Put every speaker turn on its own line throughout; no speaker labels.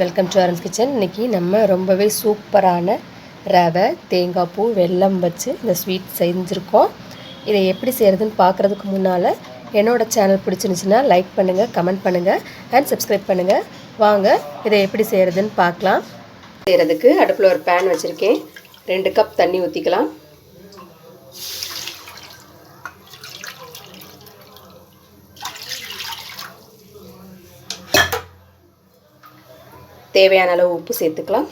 Welcome to errands kitchen இன்றைக்கி நம்ம ரொம்பவே சூப்பரான ரவை தேங்காய் பூ வெல்லம் வச்சு இந்த ஸ்வீட் செஞ்சுருக்கோம். இதை எப்படி செய்கிறதுன்னு பார்க்குறதுக்கு முன்னால் என்னோடய சேனல் பிடிச்சிருந்துச்சின்னா லைக் பண்ணுங்கள் கமெண்ட் பண்ணுங்கள் அண்ட் சப்ஸ்கிரைப் பண்ணுங்கள் வாங்க இதை எப்படி செய்கிறதுன்னு பார்க்கலாம். செய்கிறதுக்கு அடுப்பில் ஒரு பேன் வச்சுருக்கேன். ரெண்டு கப் தண்ணி ஊற்றிக்கலாம் தேவையான அளவு உப்பு சேர்த்துக்கலாம்.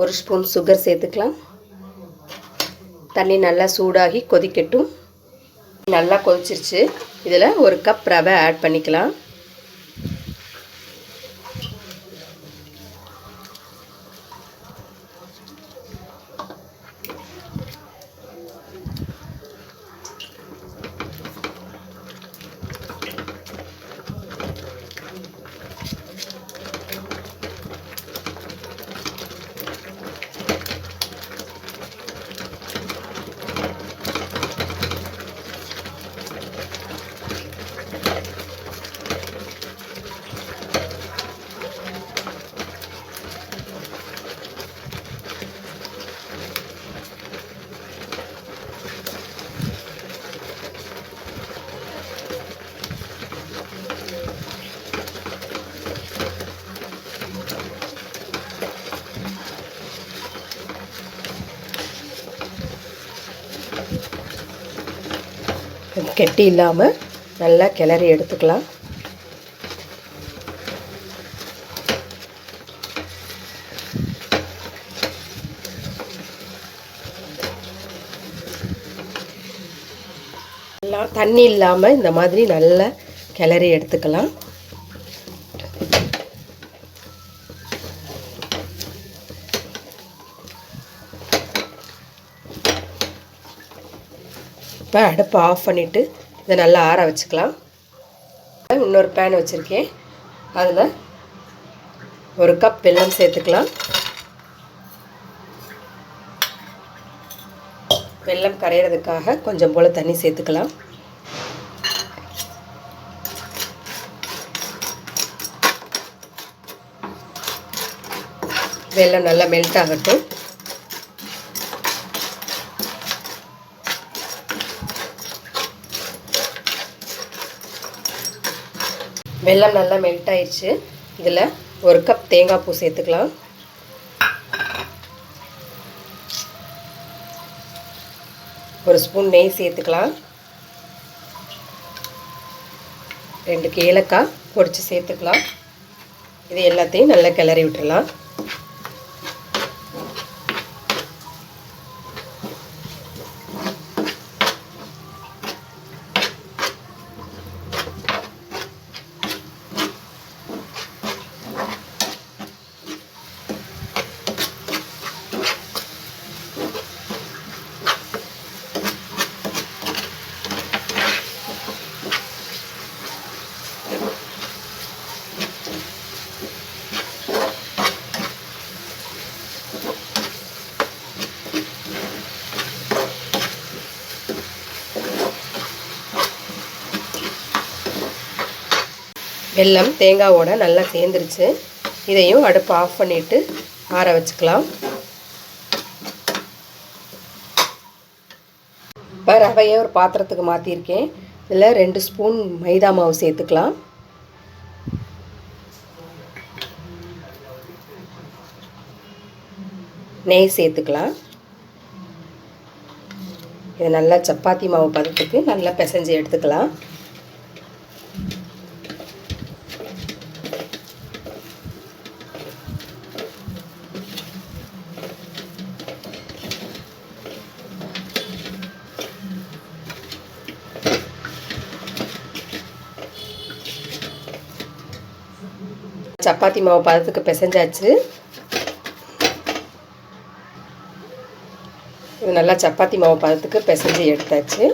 ஒரு ஸ்பூன் சுகர் சேர்த்துக்கலாம். தண்ணி நல்லா சூடாகி கொதிக்கட்டும். நல்லா கொதிச்சிருச்சு. இதில் ஒரு கப் ரவை ஆட் பண்ணிக்கலாம். கெட்டி இல்லாமல் நல்லா கிளறி எடுத்துக்கலாம். தண்ணி இல்லாமல் இந்த மாதிரி நல்லா கிளறி எடுத்துக்கலாம். இப்போ அடுப்பை ஆஃப் பண்ணிவிட்டு இதை நல்லா ஆற வச்சுக்கலாம். இன்னொரு பேன் வச்சுருக்கேன். அதில் ஒரு கப் வெல்லம் சேர்த்துக்கலாம். வெல்லம் கரையிறதுக்காக கொஞ்சம் போல் தண்ணி சேர்த்துக்கலாம். வெல்லம் நல்லா மெல்ட் ஆகட்டும். வெல்லம் நல்லா மெல்ட் ஆயிடுச்சு. இதில் ஒரு கப் தேங்காய் பூ சேர்த்துக்கலாம். ஒரு ஸ்பூன் நெய் சேர்த்துக்கலாம். ரெண்டு ஏலக்காய் பொடிச்சு சேர்த்துக்கலாம். இது எல்லாத்தையும் நல்லா கிளறி விட்டுடலாம் வெல்லம் தேங்காவோட நல்லா சேர்ந்துருச்சு. இதையும் அடுப்பு ஆஃப் பண்ணிவிட்டு ஆற வச்சுக்கலாம். இப்போ ரவையை ஒரு பாத்திரத்துக்கு மாற்றிருக்கேன் இதில் ரெண்டு ஸ்பூன் மைதா மாவு சேர்த்துக்கலாம். நெய் சேர்த்துக்கலாம். இது நல்லா சப்பாத்தி மாவு பதத்துக்கு நல்லா பிசைஞ்சு எடுத்துக்கலாம். சப்பாத்தி மாவு பதத்துக்கு பிசைஞ்சாச்சு. இது நல்லா சப்பாத்தி மாவு பதத்துக்கு பிசைஞ்சு எடுத்தாச்சு.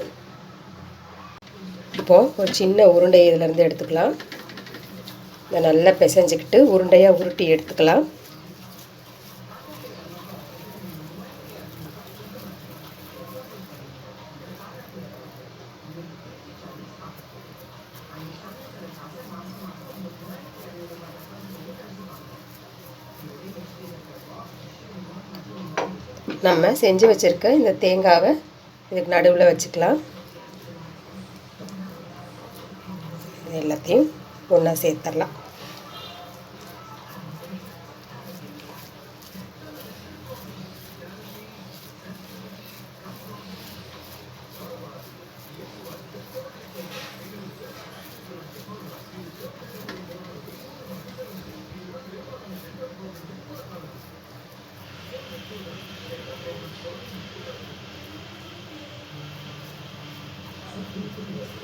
இப்போது ஒரு சின்ன உருண்டை இதிலேருந்து எடுத்துக்கலாம். இதை நல்லா பிசைஞ்சிக்கிட்டு உருண்டையாக உருட்டி எடுத்துக்கலாம். நம்ம செஞ்சு வச்சுருக்க இந்த தேங்காவை இதுக்கு நடுவில் வச்சுக்கலாம். இது எல்லாத்தையும் ஒன்றா சேர்த்துடலாம்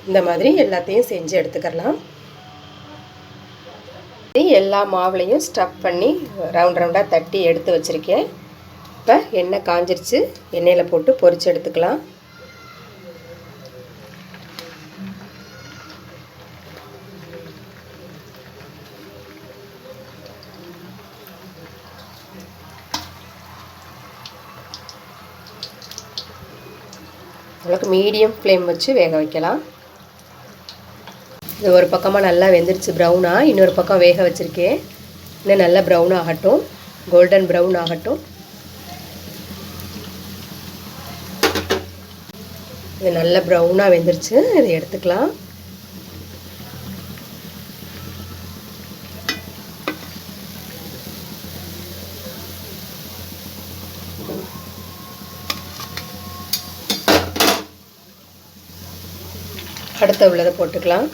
இந்த மாதிரி எல்லாத்தையும் செஞ்சு எடுத்துக்கலாம் எல்லா மாவுலையும் ஸ்டஃப் பண்ணி ரவுண்ட் ரவுண்டாக தட்டி எடுத்து வச்சுருக்கேன். இப்போ எண்ணெய் காஞ்சிருச்சு. எண்ணெயில் போட்டு பொறிச்சு எடுத்துக்கலாம். அளவுக்கு மீடியம் ஃப்ளேம் வச்சு வேக வைக்கலாம். இது ஒரு பக்கமாக நல்லா வெந்துருச்சு ப்ரௌனாக இன்னொரு பக்கம் வேக வச்சுருக்கேன். இன்னும் நல்லா ப்ரௌன் ஆகட்டும். கோல்டன் ப்ரௌன் ஆகட்டும். இது நல்லா ப்ரௌனாக வெந்துருச்சு. இதை எடுத்துக்கலாம். அடுத்த உள்ளதை போட்டுக்கலாம்.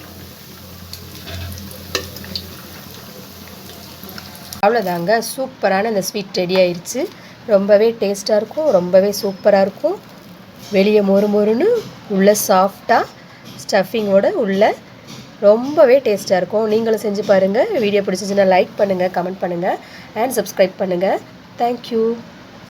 அவ்வளோதாங்க. சூப்பரான இந்த ஸ்வீட் ரெடி ஆயிடுச்சு ரொம்பவே டேஸ்ட்டாக இருக்கும் ரொம்பவே சூப்பராக இருக்கும். வெளியே மொறு மொறுன்னு உள்ளே சாஃப்டாக ஸ்டஃபிங்கோட உள்ளே ரொம்பவே டேஸ்ட்டாக இருக்கும். நீங்களும் செஞ்சு பாருங்கள் வீடியோ பிடிச்சிச்சின்னா லைக் பண்ணுங்கள் கமெண்ட் பண்ணுங்கள் அண்ட் சப்ஸ்கிரைப் பண்ணுங்கள் தேங்க்யூ